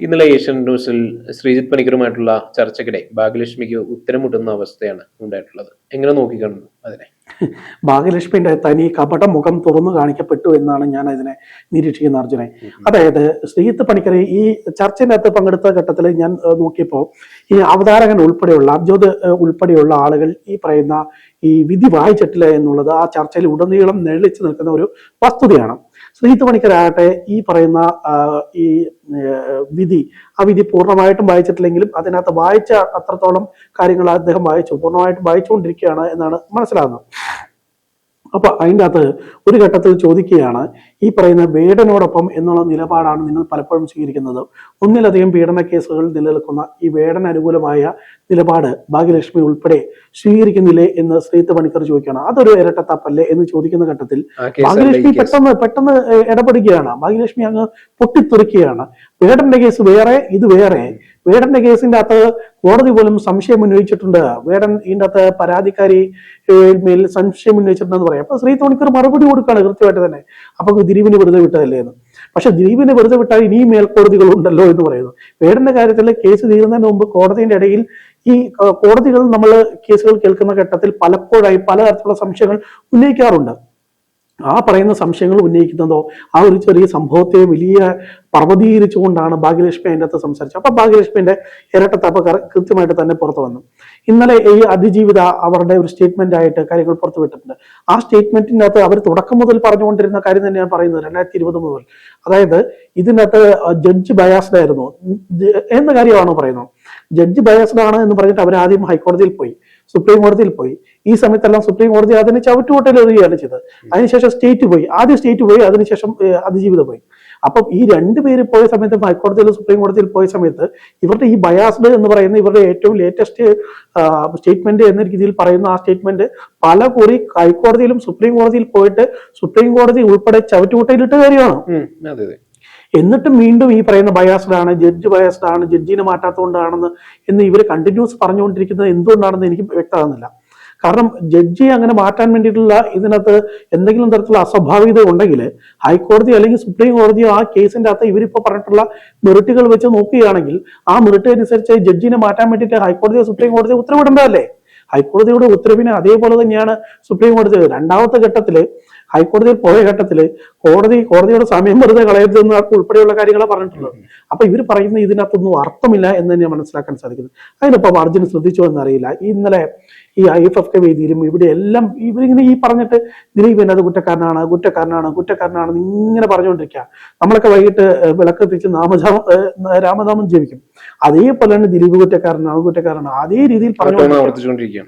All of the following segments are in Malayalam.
ഇന്നലെ ഏഷ്യൻ ന്യൂസിൽ ശ്രീജിത് പണിക്കറുമായിട്ടുള്ള ചർച്ചയ്ക്കിടെ ഭാഗ്യലക്ഷ്മിക്ക് ഉത്തരം മുട്ടുന്ന അവസ്ഥയാണ് ഉണ്ടായിട്ടുള്ളത്. എങ്ങനെ നോക്കിക്കാണുന്നു അതിനെ? ഭാഗ്യലക്ഷ്മിയുടെ തനി കപട മുഖം തുറന്നു കാണിക്കപ്പെട്ടു എന്നാണ് ഞാൻ അതിനെ നിരീക്ഷിക്കുന്ന അർജുനെ. അതായത് ശ്രീജിത്ത് പണിക്കർ ഈ ചർച്ചയുടെ അകത്ത് പങ്കെടുത്ത ഘട്ടത്തിൽ ഞാൻ നോക്കിയപ്പോൾ ഈ അവതാരകൻ ഉൾപ്പെടെയുള്ള അബ്ജോദ് ഉൾപ്പെടെയുള്ള ആളുകൾ ഈ പറയുന്ന ഈ വിധി വായിച്ചിട്ടില്ല എന്നുള്ളത് ആ ചർച്ചയിൽ ഉടനീളം നെളിച്ചു നിൽക്കുന്ന ഒരു വസ്തുതയാണ്. ശ്രീജിത്ത് പണിക്കരാകട്ടെ ഈ പറയുന്ന ഈ വിധി ആ വിധി പൂർണമായിട്ടും വായിച്ചിട്ടില്ലെങ്കിലും അതിനകത്ത് വായിച്ച അത്രത്തോളം കാര്യങ്ങൾ അദ്ദേഹം വായിച്ചു പൂർണമായിട്ടും വായിച്ചുകൊണ്ടിരിക്കുകയാണ് എന്നാണ് മനസ്സിലാകുന്നത്. അപ്പൊ അതിന്റെ അകത്ത് ഒരു ഘട്ടത്തിൽ ചോദിക്കുകയാണ് ഈ പറയുന്ന വേടനോടൊപ്പം എന്നുള്ള നിലപാടാണ് നിങ്ങൾ പലപ്പോഴും സ്വീകരിക്കുന്നത്. ഒന്നിലധികം പീഡന കേസുകൾ നിലനിൽക്കുന്ന ഈ വേടന അനുകൂലമായ നിലപാട് ഭാഗ്യലക്ഷ്മി ഉൾപ്പെടെ സ്വീകരിക്കുന്നില്ലേ എന്ന് ശ്രീത്ത് പണിക്കർ ചോദിക്കുകയാണ്. അതൊരു ഇരട്ടത്തപ്പല്ലേ എന്ന് ചോദിക്കുന്ന ഘട്ടത്തിൽ ഭാഗ്യലക്ഷ്മി പെട്ടെന്ന് പെട്ടെന്ന് ഇടപെടുകയാണ്. ഭാഗ്യലക്ഷ്മി അങ്ങ് പൊട്ടിത്തെറിക്കുകയാണ്. വേടന്റെ കേസ് വേറെ ഇത് വേറെ. വേടന്റെ കേസിന്റെ അകത്ത് കോടതി പോലും സംശയം ഉന്നയിച്ചിട്ടുണ്ട്. വേടൻ ഇതിന്റെ അകത്ത് പരാതിക്കാരി മേൽ സംശയം ഉന്നയിച്ചിട്ടുണ്ടെന്ന് പറയാം. അപ്പൊ ശ്രീ തോണിക്കർ മറുപടി കൊടുക്കുകയാണ് കൃത്യമായിട്ട് തന്നെ. അപ്പൊ ദിലീപിന് വെറുതെ വിട്ടതല്ലേ എന്ന്. പക്ഷെ ദിലീപിനെ വെറുതെ വിട്ടാൽ ഇനിയും മേൽക്കോടതികൾ ഉണ്ടല്ലോ എന്ന് പറയുന്നു. വേടന്റെ കാര്യത്തിൽ കേസ് തീരുന്നതിന് മുമ്പ് കോടതിയുടെ ഇടയിൽ ഈ കോടതികൾ നമ്മൾ കേസുകൾ കേൾക്കുന്ന ഘട്ടത്തിൽ പലപ്പോഴായി പലതരത്തിലുള്ള സംശയങ്ങൾ ഉന്നയിക്കാറുണ്ട്. ആ പറയുന്ന സംശയങ്ങൾ ഉന്നയിക്കുന്നതോ ആ ഒരു ചെറിയ സംഭവത്തെ വലിയ പർവതീകരിച്ചുകൊണ്ടാണ് ഭാഗ്യലക്ഷ്മി അതിന്റെ അകത്ത് സംസാരിച്ചത്. അപ്പൊ ഭാഗ്യലക്ഷ്മിന്റെ ഇരട്ടത്താപ്പ് കൃത്യമായിട്ട് തന്നെ പുറത്തു വന്നു. ഇന്നലെ ഈ അതിജീവിത അവരുടെ ഒരു സ്റ്റേറ്റ്മെന്റ് ആയിട്ട് കാര്യങ്ങൾ പുറത്തു വിട്ടിട്ടുണ്ട്. ആ സ്റ്റേറ്റ്മെന്റിന്റെ അകത്ത് അവർ തുടക്കം മുതൽ പറഞ്ഞുകൊണ്ടിരുന്ന കാര്യം തന്നെയാണ് പറയുന്നത് രണ്ടായിരത്തി ഇരുപത് മുതൽ. അതായത് ഇതിനകത്ത് ജഡ്ജ് ബയാസ്ഡ് ആയിരുന്നു. എന്ന കാര്യമാണോ പറയുന്നത്? ജഡ്ജ് ബയാസ്ഡ് ആണ് എന്ന് പറഞ്ഞിട്ട് അവർ ആദ്യം ഹൈക്കോടതിയിൽ പോയി. സുപ്രീം കോടതിയിൽ പോയി. ഈ സമയത്തെല്ലാം സുപ്രീം കോടതി അതിന് ചവിട്ടുകൊട്ടലെറിയുകയാണ് ചെയ്തത്. അതിനുശേഷം സ്റ്റേറ്റ് പോയി. ആദ്യം സ്റ്റേറ്റ് പോയി അതിനുശേഷം അതിജീവിത പോയി. അപ്പം ഈ രണ്ട് പേര് പോയ സമയത്ത് ഹൈക്കോടതിയിൽ സുപ്രീം കോടതിയിൽ പോയ സമയത്ത് ഇവരുടെ ഈ ബയാസ്ഡ് എന്ന് പറയുന്ന ഇവരുടെ ഏറ്റവും ലേറ്റസ്റ്റ് സ്റ്റേറ്റ്മെന്റ് എന്ന രീതിയിൽ പറയുന്ന ആ സ്റ്റേറ്റ്മെന്റ് പല കുറി ഹൈക്കോടതിയിലും സുപ്രീം കോടതിയിൽ പോയിട്ട് സുപ്രീം കോടതി ഉൾപ്പെടെ ചവിട്ടുകൂട്ടയിലിട്ട് കാര്യമാണ്. എന്നിട്ടും വീണ്ടും ഈ പറയുന്ന ബയാസ്ഡ് ആണ് ജഡ്ജ് ബയാസ്ഡ് ആണ് ജഡ്ജിനെ മാറ്റാത്തതുകൊണ്ടാണെന്ന് എന്ന് ഇവർ കണ്ടിന്യൂസ് പറഞ്ഞുകൊണ്ടിരിക്കുന്നത് എന്തുകൊണ്ടാണെന്ന് എനിക്ക് വ്യക്തമാകുന്നില്ല. കാരണം ജഡ്ജിയെ അങ്ങനെ മാറ്റാൻ വേണ്ടിയിട്ടുള്ള ഇതിനകത്ത് എന്തെങ്കിലും തരത്തിലുള്ള അസ്വാഭാവികത ഉണ്ടെങ്കിൽ ഹൈക്കോടതി അല്ലെങ്കിൽ സുപ്രീം കോടതിയോ ആ കേസിന്റെ അകത്ത് ഇവരിപ്പോ പറഞ്ഞിട്ടുള്ള മെറിറ്റുകൾ വെച്ച് നോക്കുകയാണെങ്കിൽ ആ മെറിറ്റ് അനുസരിച്ച് ജഡ്ജിനെ മാറ്റാൻ വേണ്ടിയിട്ട് ഹൈക്കോടതിയോ സുപ്രീം കോടതിയോ ഉത്തരവിടേണ്ടതല്ലേ? ഹൈക്കോടതിയുടെ ഉത്തരവിന് അതേപോലെ തന്നെയാണ് സുപ്രീം കോടതി. രണ്ടാമത്തെ ഘട്ടത്തിൽ ഹൈക്കോടതിയിൽ പോയ ഘട്ടത്തിൽ കോടതി കോടതിയുടെ സമയം വെറുതെ കളയരുത് എന്ന് ഉൾപ്പെടെയുള്ള കാര്യങ്ങളാണ് പറഞ്ഞിട്ടുള്ളത്. അപ്പൊ ഇവർ പറയുന്ന ഇതിനകത്തൊന്നും അർത്ഥമില്ല എന്ന് തന്നെ മനസ്സിലാക്കാൻ സാധിക്കുന്നത്. അതിനിപ്പം അർജുൻ ശ്രദ്ധിച്ചോ എന്നറിയില്ല. ഈ ഇന്നലെ ഈ ഐ എഫ് എഫ് കെ വേദിയിലും ഇവിടെ എല്ലാം ഇവരിങ്ങനെ ഈ പറഞ്ഞിട്ട് ദിലീപ് അത് കുറ്റക്കാരനാണ് കുറ്റക്കാരനാണ് കുറ്റക്കാരനാണ് ഇങ്ങനെ പറഞ്ഞുകൊണ്ടിരിക്കുക നമ്മളൊക്കെ വൈകിട്ട് വിളക്കെത്തിച്ച് വിളക്ക് എത്തിച്ച് നാമജാമം രാമനാമം ജീവിക്കും അതേപോലെ തന്നെ ദിലീപ് കുറ്റക്കാരനാണ് കുറ്റക്കാരനാണ്. അതേ രീതിയിൽ പറഞ്ഞു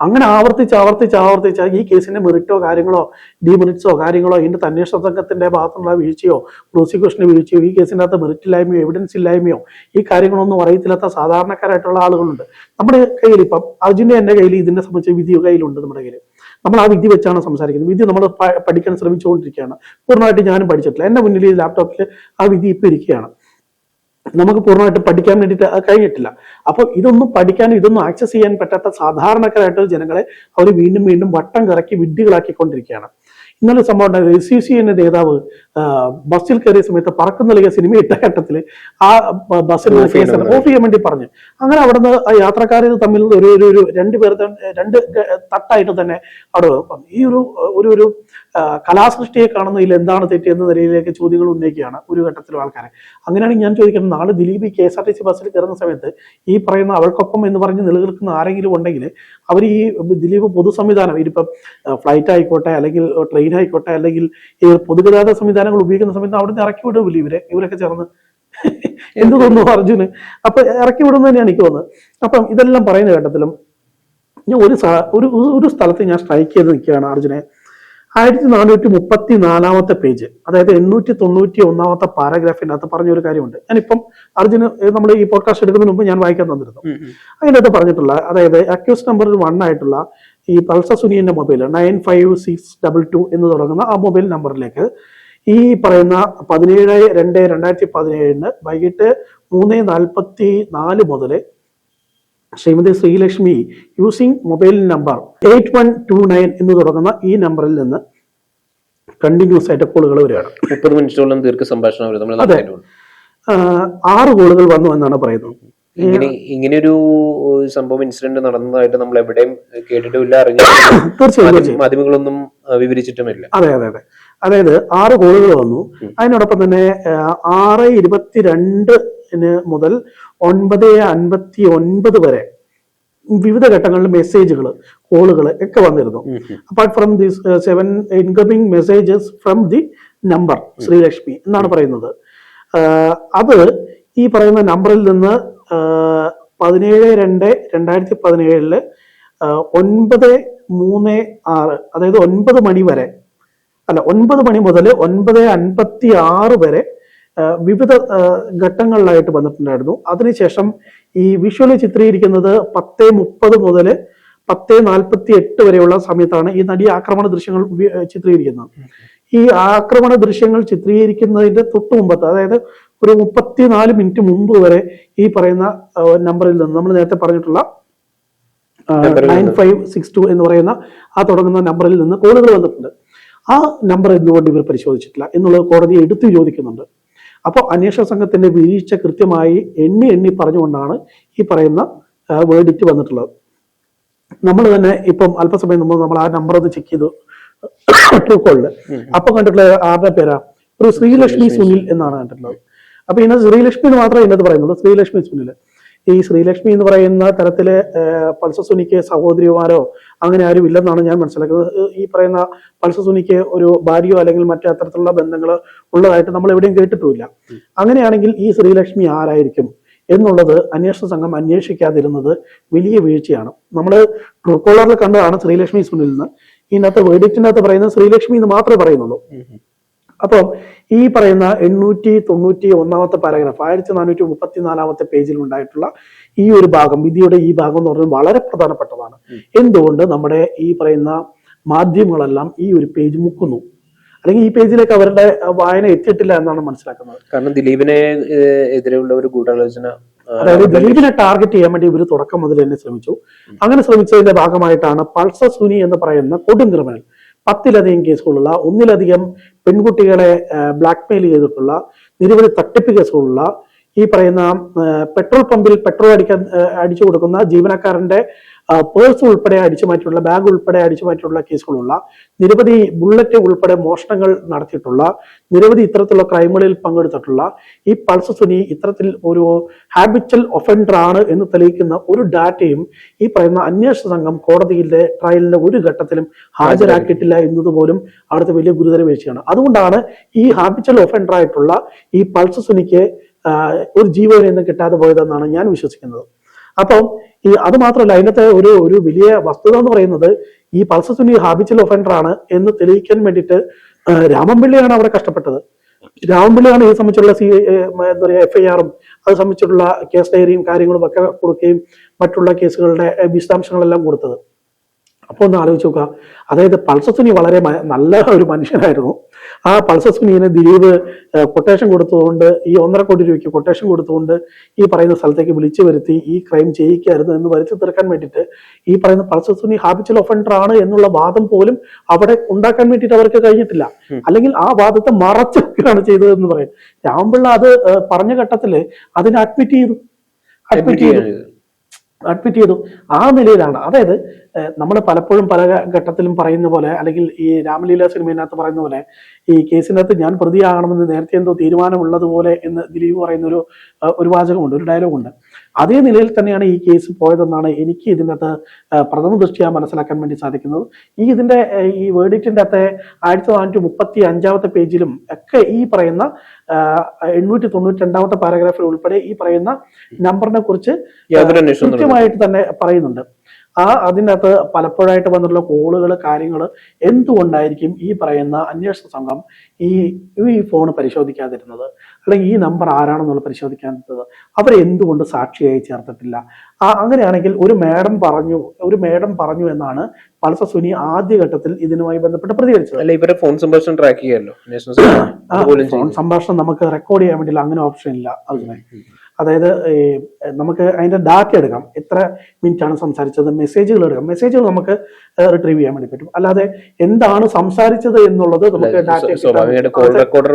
അങ്ങനെ ആവർത്തിച്ച് ആവർത്തിച്ച് ആവർത്തിച്ച് ഈ കേസിന്റെ മെറിറ്റോ കാര്യങ്ങളോ ഡിമെറിറ്റ്സോ കാര്യങ്ങളോ ഇതിന്റെ അന്വേഷണ സംഘത്തിന്റെ ഭാഗത്തുള്ള വീഴ്ചയോ പ്രോസിക്യൂഷന്റെ വീഴ്ചയോ ഈ കേസിന്റെ അകത്ത് മെറിറ്റ് ഇല്ലായ്മയോ എവിഡൻസ് ഇല്ലായ്മയോ ഈ കാര്യങ്ങളൊന്നും അറിയത്തില്ലാത്ത സാധാരണക്കാരായിട്ടുള്ള ആളുകളുണ്ട്. നമ്മുടെ കയ്യിൽ ഇപ്പം അർജുന്റെ എന്റെ കയ്യിൽ ഇതിനെ സംബന്ധിച്ച് വിധി കയ്യിലുണ്ട് നമ്മുടെ കയ്യിൽ. നമ്മൾ ആ വിധി വെച്ചാണ് സംസാരിക്കുന്നത്. വിധി നമ്മൾ പഠിക്കാൻ ശ്രമിച്ചുകൊണ്ടിരിക്കുകയാണ്. പൂർണമായിട്ട് ഞാനും പഠിച്ചിട്ടില്ല. എന്റെ മുന്നിൽ ഈ ലാപ്ടോപ്പിൽ ആ വിധി ഇപ്പൊ ഇരിക്കുകയാണ്. നമുക്ക് പൂർണമായിട്ട് പഠിക്കാൻ വേണ്ടിയിട്ട് കഴിഞ്ഞിട്ടില്ല. അപ്പോൾ ഇതൊന്നും പഠിക്കാനും ഇതൊന്നും ആക്സസ് ചെയ്യാൻ പറ്റാത്ത സാധാരണക്കാരായിട്ട് ജനങ്ങളെ അവർ വീണ്ടും വീണ്ടും വട്ടം കറക്കി വിഡ്ഢികളാക്കിക്കൊണ്ടിരിക്കുകയാണ്. ഇന്നലെ സംഭവം ഉണ്ടായത് സി സി എന്ന നേതാവ് ബസ്സിൽ കയറിയ സമയത്ത് പറക്കം നൽകിയ സിനിമ ഇട്ട ഘട്ടത്തിൽ ആ ബസ്സിൽ ഓഫ് ചെയ്യാൻ വേണ്ടി പറഞ്ഞു. അങ്ങനെ അവിടുന്ന് ആ യാത്രക്കാരിൽ തമ്മിൽ ഒരു ഒരു ഒരു രണ്ട് പേർ രണ്ട് തട്ടായിട്ട് തന്നെ അവിടെ ഈ ഒരു ഒരു ഒരു കലാസൃഷ്ടിയെ കാണുന്നതിൽ എന്താണ് തെറ്റെന്ന നിലയിലേക്ക് ചോദ്യങ്ങൾ ഉന്നയിക്കുകയാണ് ഒരു ഘട്ടത്തിലും ആൾക്കാരെ. അങ്ങനെയാണ് ഞാൻ ചോദിക്കുന്നത് നാളെ Dileep K S R T C ബസ്സിൽ കയറുന്ന സമയത്ത് ഈ പറയുന്ന അവൾക്കൊപ്പം എന്ന് പറഞ്ഞ് നിലനിൽക്കുന്ന ആരെങ്കിലും ഉണ്ടെങ്കിൽ അവർ ഈ ദിലീപ് പൊതു സംവിധാനം ഇതിപ്പം ഫ്ലൈറ്റ് ആയിക്കോട്ടെ അല്ലെങ്കിൽ ട്രെയിൻ ആയിക്കോട്ടെ അല്ലെങ്കിൽ ഈ പൊതുഗതാഗത സംവിധാനങ്ങൾ ഉപയോഗിക്കുന്ന സമയത്ത് അവിടുന്ന് ഇറക്കി വിടുമില്ല ഇവരെ? ഇവരൊക്കെ ചേർന്ന്. എന്ത് തോന്നുന്നു അർജുന്? അപ്പൊ ഇറക്കി വിടുന്നു തന്നെയാണ് എനിക്ക് തോന്നുന്നത്. അപ്പം ഇതെല്ലാം പറയുന്ന ഘട്ടത്തിലും ഞാൻ ഒരു ഒരു ഒരു സ്ഥലത്ത് ഞാൻ സ്ട്രൈക്ക് ചെയ്ത് നിൽക്കുകയാണ് അർജുനെ. ആയിരത്തി നാനൂറ്റി മുപ്പത്തി നാലാമത്തെ പേജ് അതായത് എണ്ണൂറ്റി തൊണ്ണൂറ്റി ഒന്നാമത്തെ പാരഗ്രാഫിന്റെ അകത്ത് പറഞ്ഞ ഒരു കാര്യമുണ്ട്. ഞാനിപ്പം അർജുന് നമ്മൾ ഈ പോഡ്കാസ്റ്റ് എടുക്കുന്നതിന് മുമ്പ് ഞാൻ വായിക്കാൻ തന്നിരുന്നു. അതിന്റെ അകത്ത് അതിനകത്ത് പറഞ്ഞിട്ടുള്ള അതായത് അക്യൂസ് നമ്പർ വൺ ആയിട്ടുള്ള ഈ Pulsar സുനിയന്റെ mobile nine five six double two എന്ന് തുടങ്ങുന്ന ആ മൊബൈൽ നമ്പറിലേക്ക് ഈ പറയുന്ന പതിനേഴ് രണ്ട് രണ്ടായിരത്തി പതിനേഴിന് വൈകിട്ട് മൂന്ന് നാൽപ്പത്തി നാല് മുതൽ Shrimati Sreelakshmi using mobile number eight one two nine എന്ന് തുടങ്ങുന്ന ഈ നമ്പറിൽ നിന്ന് കണ്ടിന്യൂസ് ആയിട്ട് കോളുകൾ വരികയാണ്. മുപ്പത് മിനിറ്റോളം ദീർഘ സംഭാഷണം. ആറ് കോളുകൾ വന്നു എന്നാണ് പറയുന്നത്. ഇങ്ങനെ ഇങ്ങനെ ഒരു സംഭവം ഇൻസിഡന്റ് നടന്നതായിട്ട് നമ്മൾ എവിടെയും കേട്ടിട്ടില്ല അറിഞ്ഞു മാധ്യമങ്ങളൊന്നും വിവരിച്ചിട്ടുമില്ല. അതെ അതെ അതെ. അതായത് ആറ് കോളുകൾ വന്നു. അതിനോടൊപ്പം തന്നെ ആറ് ഇരുപത്തിരണ്ടിന് മുതൽ ഒൻപത് അൻപത്തി ഒൻപത് വരെ വിവിധ ഘട്ടങ്ങളിൽ മെസ്സേജുകൾ കോളുകൾ ഒക്കെ വന്നിരുന്നു. Apart from the seven incoming messages from the number Sreelakshmi എന്നാണ് പറയുന്നത്. അത് ഈ പറയുന്ന നമ്പറിൽ നിന്ന് പതിനേഴ് രണ്ട് രണ്ടായിരത്തി പതിനേഴിൽ ഒൻപത് മൂന്ന് ആറ് അതായത് ഒൻപത് മണി വരെ അല്ല ഒൻപത് മണി മുതൽ ഒൻപത് അൻപത്തി ആറ് വരെ വിവിധ ഘട്ടങ്ങളിലായിട്ട് വന്നിട്ടുണ്ടായിരുന്നു. അതിനുശേഷം ഈ വിഷ്വലി ചിത്രീകരിക്കുന്നത് പത്ത് മുപ്പത് മുതൽ പത്ത് നാൽപ്പത്തി എട്ട് വരെയുള്ള സമയത്താണ് ഈ നടി ആക്രമണ ദൃശ്യങ്ങൾ ചിത്രീകരിക്കുന്നത്. ഈ ആക്രമണ ദൃശ്യങ്ങൾ ചിത്രീകരിക്കുന്നതിന്റെ തൊട്ടു മുമ്പത്ത് അതായത് ഒരു മുപ്പത്തിനാല് മിനിറ്റ് മുമ്പ് വരെ ഈ പറയുന്ന നമ്പറിൽ നിന്ന് നമ്മൾ നേരത്തെ പറഞ്ഞിട്ടുള്ള നയൻ ഫൈവ് സിക്സ് ടു എന്ന് പറയുന്ന ആ തുടങ്ങുന്ന നമ്പറിൽ നിന്ന് കോളുകൾ വന്നിട്ടുണ്ട്. ആ നമ്പർ എന്തുകൊണ്ട് ഇവർ പരിശോധിച്ചിട്ടില്ല എന്നുള്ളത് കോടതി എടുത്തു ചോദിക്കുന്നുണ്ട്. അപ്പോൾ അന്വേഷണ സംഘത്തിന്റെ വീഴ്ച കൃത്യമായി എണ്ണി എണ്ണി പറഞ്ഞുകൊണ്ടാണ് ഈ പറയുന്ന വേർഡിറ്റ് വന്നിട്ടുള്ളത്. നമ്മൾ തന്നെ ഇപ്പം അല്പസമയം നമ്മൾ നമ്മൾ ആ നമ്പർ ഒന്ന് ചെക്ക് ചെയ്തു. ട്രൂ കോളിൽ അപ്പൊ കണ്ടിട്ടുള്ള ആരുടെ പേരാ? ഒരു ശ്രീലക്ഷ്മി സുനിൽ എന്നാണ് കണ്ടിട്ടുള്ളത്. അപ്പൊ ഇതിനകത്ത് ശ്രീലക്ഷ്മി എന്ന് മാത്രമേ ഇതിനകത്ത് പറയുന്നുള്ളൂ. ശ്രീലക്ഷ്മി സുനിൽ ഈ ശ്രീലക്ഷ്മി എന്ന് പറയുന്ന തരത്തിൽ പൾസസുനിക്ക് സഹോദരിമാരോ അങ്ങനെ ആരും ഇല്ലെന്നാണ് ഞാൻ മനസ്സിലാക്കുന്നത്. ഈ പറയുന്ന പൾസസുനിക്ക് ഒരു ഭാര്യയോ അല്ലെങ്കിൽ മറ്റു അത്തരത്തിലുള്ള ബന്ധങ്ങൾ ഉള്ളതായിട്ട് നമ്മൾ എവിടെയും കേട്ടിട്ടുമില്ല. അങ്ങനെയാണെങ്കിൽ ഈ ശ്രീലക്ഷ്മി ആരായിരിക്കും എന്നുള്ളത് അന്വേഷണ സംഘം അന്വേഷിക്കാതിരുന്നത് വലിയ വീഴ്ചയാണ്. നമ്മൾ ട്രൂക്കോളറിൽ കണ്ടതാണ് ശ്രീലക്ഷ്മി സുനിൽ നിന്ന്. ഇതിനകത്ത് വേഡിക്റ്റിനകത്ത് പറയുന്നത് ശ്രീലക്ഷ്മി എന്ന് മാത്രമേ പറയുന്നുള്ളൂ. അപ്പം ഈ പറയുന്ന എണ്ണൂറ്റി തൊണ്ണൂറ്റി ഒന്നാമത്തെ പാരഗ്രാഫ് ആയിരത്തി നാനൂറ്റി മുപ്പത്തിനാലാമത്തെ പേജിൽ ഉണ്ടായിട്ടുള്ള ഈ ഒരു ഭാഗം വിധിയുടെ ഈ ഭാഗം എന്ന് പറയുന്നത് വളരെ പ്രധാനപ്പെട്ടതാണ്. എന്തുകൊണ്ട് നമ്മുടെ ഈ പറയുന്ന മാധ്യമങ്ങളെല്ലാം ഈ ഒരു പേജ് മുക്കുന്നു? അല്ലെങ്കിൽ ഈ പേജിലേക്ക് അവരുടെ വായന എത്തിയിട്ടില്ല എന്നാണ് മനസ്സിലാക്കുന്നത്. കാരണം ദിലീപിനെ എതിരെയുള്ള ഒരു ഗൂഢാലോചന അതായത് ദിലീപിനെ ടാർഗറ്റ് ചെയ്യാൻ വേണ്ടി ഇവർ തുടക്കം മുതൽ തന്നെ ശ്രമിച്ചു. അങ്ങനെ ശ്രമിച്ചതിന്റെ ഭാഗമായിട്ടാണ് പൾസ സുനി എന്ന് പറയുന്ന കൊടും ക്രിമിനൽ പത്തിലധികം കേസുകളുള്ള ഒന്നിലധികം പെൺകുട്ടികളെ ബ്ലാക്ക് മെയിൽ ചെയ്തിട്ടുള്ള നിരവധി തട്ടിപ്പ് കേസുകളുള്ള ഈ പറയുന്ന പെട്രോൾ പമ്പിൽ പെട്രോൾ അടിക്കാൻ അടിച്ചു കൊടുക്കുന്ന ജീവനക്കാരന്റെ പേഴ്സ് ഉൾപ്പെടെ അടിച്ചു ബാഗ് ഉൾപ്പെടെ അടിച്ചു കേസുകളുള്ള നിരവധി ബുള്ളറ്റ് ഉൾപ്പെടെ മോഷണങ്ങൾ നടത്തിയിട്ടുള്ള നിരവധി ഇത്തരത്തിലുള്ള ക്രൈമുകളിൽ പങ്കെടുത്തിട്ടുള്ള ഈ പൾസ് സുനി ഇത്തരത്തിൽ ഒരു ഹാബിറ്റൽ ഒഫൻഡർ ആണ് എന്ന് തെളിയിക്കുന്ന ഒരു ഡാറ്റയും ഈ പറയുന്ന അന്വേഷണ സംഘം കോടതിയിലെ ട്രയലിന്റെ ഒരു ഘട്ടത്തിലും ഹാജരാക്കിയിട്ടില്ല എന്നതുപോലും അവിടുത്തെ വലിയ ഗുരുതര വീഴ്ചയാണ് അതുകൊണ്ടാണ് ഈ ഹാബിറ്റൽ ഒഫൻഡർ ആയിട്ടുള്ള ഈ പൾസ് സുനിക്ക് ഒരു ജീവനെന്ന് കിട്ടാതെ പോയതെന്നാണ് ഞാൻ വിശ്വസിക്കുന്നത്. അപ്പം ഈ അത് മാത്രമല്ല അതിനകത്തെ ഒരു ഒരു വലിയ വസ്തുത എന്ന് പറയുന്നത് ഈ പൾസർ സുനി ഹാബിച്ചൽ ഒഫൻഡർ ആണ് എന്ന് തെളിയിക്കാൻ വേണ്ടിയിട്ട് രാമൻപിള്ളിയാണ് അവിടെ കഷ്ടപ്പെട്ടത്. രാമൻപിള്ളിയാണ് ഇത് സംബന്ധിച്ചുള്ള സി എന്താ പറയുക എഫ് ഐ ആറും അത് സംബന്ധിച്ചിട്ടുള്ള കേസ് ഡയറിയും കാര്യങ്ങളും ഒക്കെ കൊടുക്കുകയും മറ്റുള്ള കേസുകളുടെ വിശദാംശങ്ങളെല്ലാം കൊടുത്തത്. അപ്പോൾ ഒന്ന് ആലോചിച്ച് നോക്കുക. അതായത് പൾസസുനി വളരെ മ- നല്ല ഒരു മനുഷ്യനായിരുന്നു. ആ പൾസസുനിയെ ദിലീപ് കൊട്ടേഷൻ കൊടുത്തുകൊണ്ട് ഈ ഒന്നര കോടി രൂപയ്ക്ക് കൊട്ടേഷൻ കൊടുത്തുകൊണ്ട് ഈ പറയുന്ന സ്ഥലത്തേക്ക് വിളിച്ചു വരുത്തി ഈ ക്രൈം ചെയ്യിക്കായിരുന്നു എന്ന് വരുത്തി തീർക്കാൻ വേണ്ടിയിട്ട് ഈ പറയുന്ന പൾസസുനി ഹാബിച്ചൽ ഒഫൻഡർ ആണ് എന്നുള്ള വാദം പോലും അവിടെ ഉണ്ടാക്കാൻ വേണ്ടിയിട്ട് അവർക്ക് കഴിഞ്ഞിട്ടില്ല. അല്ലെങ്കിൽ ആ വാദത്തെ മറച്ചു വെക്കുകയാണ് ചെയ്തതെന്ന് പറയും. രാമപിള്ള അത് പറഞ്ഞ ഘട്ടത്തിൽ അതിനെ അഡ്മിറ്റ് ചെയ്തു. അഡ്മിറ്റ് ചെയ്തു. അഡ്മിറ്റ് ചെയ്തു. ആ നിലയിലാണ്. അതായത് നമ്മൾ പലപ്പോഴും പല ഘട്ടത്തിലും പറയുന്ന പോലെ അല്ലെങ്കിൽ ഈ രാമലീല സിനിമയിനകത്ത് പറയുന്ന പോലെ ഈ കേസിനകത്ത് ഞാൻ പ്രതിയാകണമെന്ന് നേരത്തെ എന്തോ തീരുമാനമുള്ളതുപോലെ എന്ന് ദിലീപ് പറയുന്ന ഒരു ഒരു വാചകമുണ്ട് ഒരു ഡയലോഗുണ്ട്. അതേ നിലയിൽ തന്നെയാണ് ഈ കേസ് പോയതെന്നാണ് എനിക്ക് ഇതിനകത്ത് പ്രഥമ ദൃഷ്ടിയ മനസ്സിലാക്കാൻ വേണ്ടി സാധിക്കുന്നത്. ഈ ഇതിന്റെ ഈ വേർഡിക്റ്റിന്റെ അത്തെ ആയിരത്തി നാനൂറ്റി മുപ്പത്തി അഞ്ചാമത്തെ പേജിലും ഒക്കെ ഈ പറയുന്ന എണ്ണൂറ്റി തൊണ്ണൂറ്റി രണ്ടാമത്തെ പാരഗ്രാഫിൽ ഉൾപ്പെടെ ഈ പറയുന്ന നമ്പറിനെ കുറിച്ച്. കൃത്യമായിട്ട് തന്നെ പറയുന്നുണ്ട്. ആ അതിനകത്ത് പലപ്പോഴായിട്ട് വന്നിട്ടുള്ള കോളുകൾ കാര്യങ്ങൾ എന്തുകൊണ്ടായിരിക്കും ഈ പറയുന്ന അന്വേഷണ സംഘം ഈ ഈ ഫോൺ പരിശോധിക്കാതിരുന്നത്? അല്ലെങ്കിൽ ഈ നമ്പർ ആരാണെന്നുള്ള പരിശോധിക്കാതിരുന്നത്? അവരെന്തുകൊണ്ട് സാക്ഷിയായി ചേർത്തിട്ടില്ല? ആ അങ്ങനെയാണെങ്കിൽ ഒരു മേഡം പറഞ്ഞു ഒരു മേഡം പറഞ്ഞു എന്നാണ് പൾസർ സുനി ആദ്യഘട്ടത്തിൽ ഇതിനുമായി ബന്ധപ്പെട്ട് പ്രതികരിച്ചത്. അല്ല ഇവരെ ഫോൺ സംഭാഷണം ട്രാക്ക് ചെയ്യാമല്ലോ. ഫോൺ സംഭാഷണം നമുക്ക് റെക്കോർഡ് ചെയ്യാൻ വേണ്ടിയില്ല അങ്ങനെ ഓപ്ഷൻ ഇല്ല. അതിനെ. അതായത് നമുക്ക് അതിന്റെ ഡാറ്റ എടുക്കാം. എത്ര മിനിറ്റ് ആണ് സംസാരിച്ചത്? മെസ്സേജുകൾ എടുക്കാം. മെസ്സേജുകൾ നമുക്ക് റിട്രീവ് ചെയ്യാൻ വേണ്ടി പറ്റും. അല്ലാതെ എന്താണ് സംസാരിച്ചത് എന്നുള്ളത് നമുക്ക് ഡാറ്റ കോൾ റെക്കോർഡർ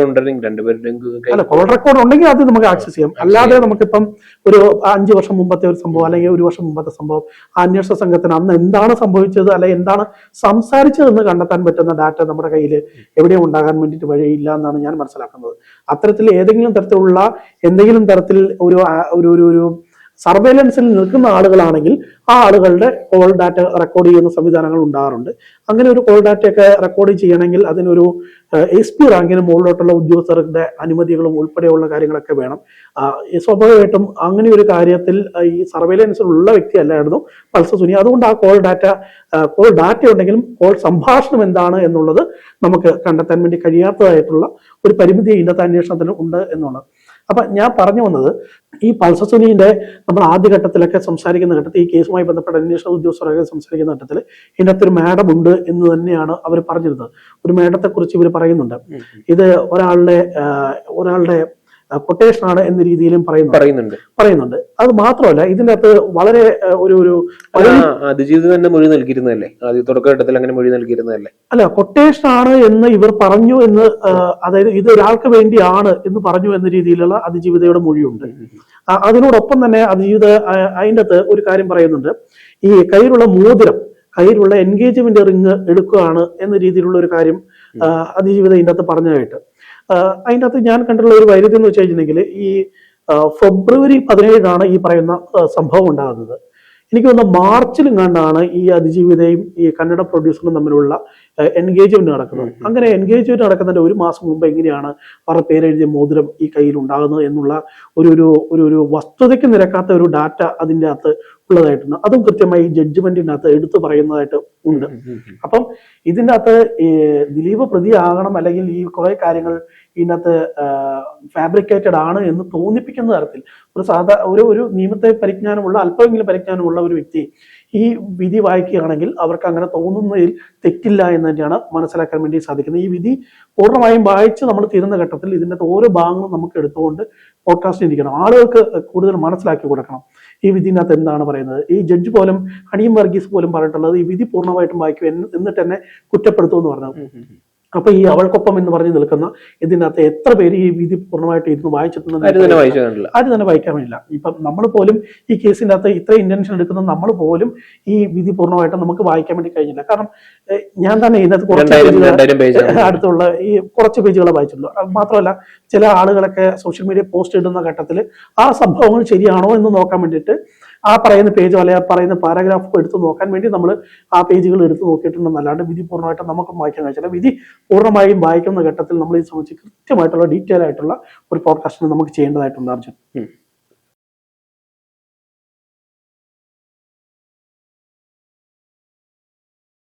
അല്ല കോൾ റെക്കോർഡ് ഉണ്ടെങ്കിൽ അത് നമുക്ക് ആക്സസ് ചെയ്യാം. അല്ലാതെ നമുക്കിപ്പം ഒരു അഞ്ച് വർഷം മുമ്പത്തെ ഒരു സംഭവം അല്ലെങ്കിൽ ഒരു വർഷം മുമ്പത്തെ സംഭവം അന്വേഷണ സംഘത്തിന് അന്ന് എന്താണ് സംഭവിച്ചത് അല്ലെങ്കിൽ എന്താണ് സംസാരിച്ചതെന്ന് കണ്ടെത്താൻ പറ്റുന്ന ഡാറ്റ നമ്മുടെ കയ്യിൽ എവിടെയും ഉണ്ടാകാൻ വേണ്ടിയിട്ട് വഴിയില്ല എന്നാണ് ഞാൻ മനസ്സിലാക്കുന്നത്. അത്തരത്തിൽ ഏതെങ്കിലും തരത്തിലുള്ള എന്തെങ്കിലും തരത്തിൽ ഒരു ഒരു ഒരു ഒരു സർവേലൻസിൽ നിൽക്കുന്ന ആളുകളാണെങ്കിൽ ആ ആളുകളുടെ കോൾ ഡാറ്റ റെക്കോർഡ് ചെയ്യുന്ന സംവിധാനങ്ങൾ ഉണ്ടാകാറുണ്ട്. അങ്ങനെ ഒരു കോൾ ഡാറ്റയൊക്കെ റെക്കോർഡ് ചെയ്യണമെങ്കിൽ അതിനൊരു എസ് പി റാങ്കിന് മുകളിലോട്ടുള്ള ഉദ്യോഗസ്ഥരുടെ അനുമതികളും ഉൾപ്പെടെയുള്ള കാര്യങ്ങളൊക്കെ വേണം. സ്വാഭാവികമായിട്ടും അങ്ങനെ ഒരു കാര്യത്തിൽ ഈ സർവേലൻസിലുള്ള വ്യക്തി അല്ലായിരുന്നു പൾസർ സുനി. അതുകൊണ്ട് ആ കോൾ ഡാറ്റ കോൾ ഡാറ്റ ഉണ്ടെങ്കിലും കോൾ സംഭാഷണം എന്താണ് എന്നുള്ളത് നമുക്ക് കണ്ടെത്താൻ വേണ്ടി കഴിയാത്തതായിട്ടുള്ള ഒരു പരിമിതി ഇന്നത്തെ അന്വേഷണത്തിന് ഉണ്ട് എന്നുള്ളത് അപ്പൊ ഞാൻ പറഞ്ഞു വന്നത് ഈ പൾസർ സുനിയുടെ നമ്മൾ ആദ്യഘട്ടത്തിലൊക്കെ സംസാരിക്കുന്ന ഘട്ടത്തിൽ ഈ കേസുമായി ബന്ധപ്പെട്ട അന്വേഷണ ഉദ്യോഗസ്ഥരൊക്കെ സംസാരിക്കുന്ന ഘട്ടത്തിൽ ഇതിനകത്ത് ഒരു മാഡം ഉണ്ട് എന്ന് തന്നെയാണ് അവർ പറഞ്ഞിരുന്നത്. ഒരു മാഡത്തെ കുറിച്ച് ഇവർ പറയുന്നുണ്ട് ഇത് ഒരാളുടെ ഒരാളുടെ കൊട്ടേഷൻ ആണ് എന്ന രീതിയിലും പറയുന്നു പറയുന്നുണ്ട്. പറയുന്നുണ്ട്. അത് മാത്രമല്ല ഇതിന്റെ അകത്ത് വളരെ ഒരു ഒരു അതിജീവിതം തന്നെ മൊഴി നൽകിയിരുന്നതല്ലേ? ആദ്യ തുടക്കഘട്ടത്തിൽ അങ്ങനെ മൊഴി നൽകിയിരുന്നതല്ലേ? അല്ല കൊട്ടേഷൻ ആണ് എന്ന് ഇവർ പറഞ്ഞു എന്ന് അതായത് ഇത് ഒരാൾക്ക് വേണ്ടിയാണ് എന്ന് പറഞ്ഞു എന്ന രീതിയിലുള്ള അതിജീവിതയുടെ മൊഴിയുണ്ട്. അതിനോടൊപ്പം തന്നെ അതിജീവിത അതിന്റെ അകത്ത് ഒരു കാര്യം പറയുന്നുണ്ട്. ഈ കയ്യിലുള്ള മോതിരം കയ്യിലുള്ള എൻഗേജ്മെന്റ് റിങ് എടുക്കുകയാണ് എന്ന രീതിയിലുള്ള ഒരു കാര്യം അതിജീവിത ഇതിനകത്ത് പറഞ്ഞതായിട്ട്. ആ, അതിന്റെ അകത്ത് ഞാൻ കണ്ടിട്ടുള്ള ഒരു വൈരുദ്ധ്യം എന്ന് വെച്ച് കഴിഞ്ഞിട്ടുണ്ടെങ്കിൽ ഈ ഫെബ്രുവരി പതിനേഴിനാണ് ഈ പറയുന്ന സംഭവം ഉണ്ടാകുന്നത്. എനിക്ക് തോന്നുന്നു മാർച്ചിലും കണ്ടാണ് ഈ അതിജീവിതയും ഈ കന്നഡ പ്രൊഡ്യൂസറും തമ്മിലുള്ള എൻഗേജ്മെന്റ് നടക്കുന്നത്. അങ്ങനെ എൻഗേജ്മെന്റ് നടക്കുന്നതിന്റെ ഒരു മാസം മുമ്പ് എങ്ങനെയാണ് അവരുടെ പേരെഴുതിയ മോതിരം ഈ കയ്യിൽ ഉണ്ടാകുന്നത് എന്നുള്ള ഒരു ഒരു ഒരു ഒരു വസ്തുതയ്ക്ക് നിരക്കാത്ത ഒരു ഡാറ്റ അതിന്റെ അകത്ത് ഉള്ളതായിട്ടുണ്ട്. അതും കൃത്യമായി ജഡ്ജ്മെന്റിനകത്ത് എടുത്തു പറയുന്നതായിട്ട് ഉണ്ട്. അപ്പം ഇതിന്റെ അകത്ത് ഈ ദിലീപ് പ്രതിയാകണം അല്ലെങ്കിൽ ഈ കുറെ കാര്യങ്ങൾ ഇതിനകത്ത് ഫാബ്രിക്കേറ്റഡ് ആണ് എന്ന് തോന്നിപ്പിക്കുന്ന തരത്തിൽ ഒരു സാധാ ഒരു ഒരു നിയമത്തെ പരിജ്ഞാനമുള്ള അല്പമെങ്കിലും പരിജ്ഞാനമുള്ള ഒരു വ്യക്തി ഈ വിധി വായിക്കുകയാണെങ്കിൽ അവർക്ക് അങ്ങനെ തോന്നുന്നതിൽ തെറ്റില്ല എന്ന് തന്നെയാണ് മനസ്സിലാക്കാൻ വേണ്ടി സാധിക്കുന്നത്. ഈ വിധി പൂർണമായും വായിച്ച് നമ്മൾ തീരുന്ന ഘട്ടത്തിൽ ഇതിന്റെ ഓരോ ഭാഗങ്ങളും നമുക്ക് എടുത്തുകൊണ്ട് പോഡ്കാസ്റ്റ് ഇരിക്കണം. ആളുകൾക്ക് കൂടുതൽ മനസ്സിലാക്കി കൊടുക്കണം. ഈ വിധിനകത്ത് എന്താണ് പറയുന്നത്? ഈ ജഡ്ജ് പോലും ഹണിയും വർഗീസ് പോലും പറഞ്ഞിട്ടുള്ളത് ഈ വിധി പൂർണമായിട്ടും വായിക്കും എന്നിട്ട് തന്നെ കുറ്റപ്പെടുത്തുമെന്ന് പറഞ്ഞത്. അപ്പൊ ഈ അവൾക്കൊപ്പം എന്ന് പറഞ്ഞ് നിൽക്കുന്ന ഇതിനകത്ത് എത്ര പേര് ഈ വിധി പൂർണമായിട്ട് ഇരുന്ന് വായിച്ചിട്ടുണ്ടെന്ന് ആരും തന്നെ വായിക്കാറില്ല ഇപ്പം നമ്മൾ പോലും ഈ കേസിന്റെ അകത്ത് ഇത്ര ഇന്റൻഷൻ എടുക്കുന്ന നമ്മൾ പോലും ഈ വിധി പൂർണമായിട്ട് നമുക്ക് വായിക്കാൻ വേണ്ടി കഴിഞ്ഞില്ല. കാരണം ഞാൻ തന്നെ ഇതിനകത്ത് കുറച്ച് അടുത്തുള്ള ഈ കുറച്ച് പേജുകളെ വായിച്ചിട്ടുള്ളൂ. അത് മാത്രമല്ല ചില ആളുകളൊക്കെ സോഷ്യൽ മീഡിയ പോസ്റ്റ് ഇടുന്ന ഘട്ടത്തിൽ ആ സംഭവങ്ങൾ ശരിയാണോ എന്ന് നോക്കാൻ വേണ്ടിയിട്ട് ആ പറയുന്ന പേജോ അല്ലെങ്കിൽ ആ പറയുന്ന പാരാഗ്രാഫോ എടുത്ത് നോക്കാൻ വേണ്ടി നമ്മൾ ആ പേജുകൾ എടുത്ത് നോക്കിയിട്ടുണ്ടെന്നല്ലാണ്ട് വിധി പൂർണമായിട്ട് നമുക്ക് വായിക്കാൻ കഴിച്ചില്ല വിധി പൂർണമായും വായിക്കുന്ന ഘട്ടത്തിൽ നമ്മൾ ഈ സംബന്ധിച്ച് കൃത്യമായിട്ടുള്ള ഡീറ്റെയിൽ ആയിട്ടുള്ള ഒരു പോഡ്കാസ്റ്റിന് നമുക്ക് ചെയ്യേണ്ടതായിട്ടുണ്ട് അർജുൻ.